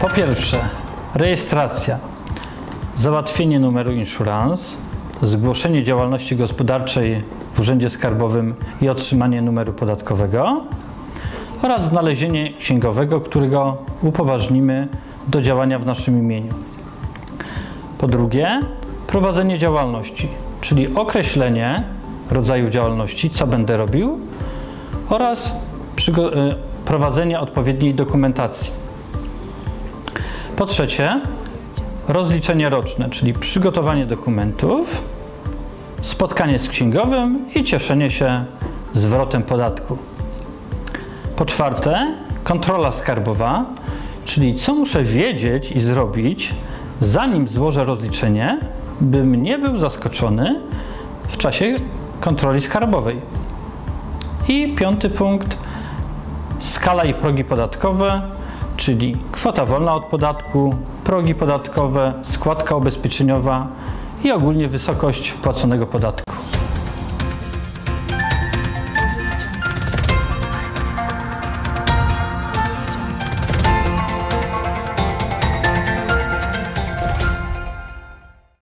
Po pierwsze, rejestracja, załatwienie numeru insurance, zgłoszenie działalności gospodarczej w Urzędzie Skarbowym i otrzymanie numeru podatkowego oraz znalezienie księgowego, którego upoważnimy do działania w naszym imieniu. Po drugie, prowadzenie działalności, czyli określenie rodzaju działalności, co będę robił oraz y, prowadzenie odpowiedniej dokumentacji. Po trzecie, rozliczenie roczne, czyli przygotowanie dokumentów, spotkanie z księgowym i cieszenie się zwrotem podatku. Po czwarte, kontrola skarbowa, czyli co muszę wiedzieć i zrobić, zanim złożę rozliczenie, bym nie był zaskoczony w czasie kontroli skarbowej. I piąty punkt, skala i progi podatkowe, czyli kwota wolna od podatku, progi podatkowe, składka ubezpieczeniowa i ogólnie wysokość płaconego podatku.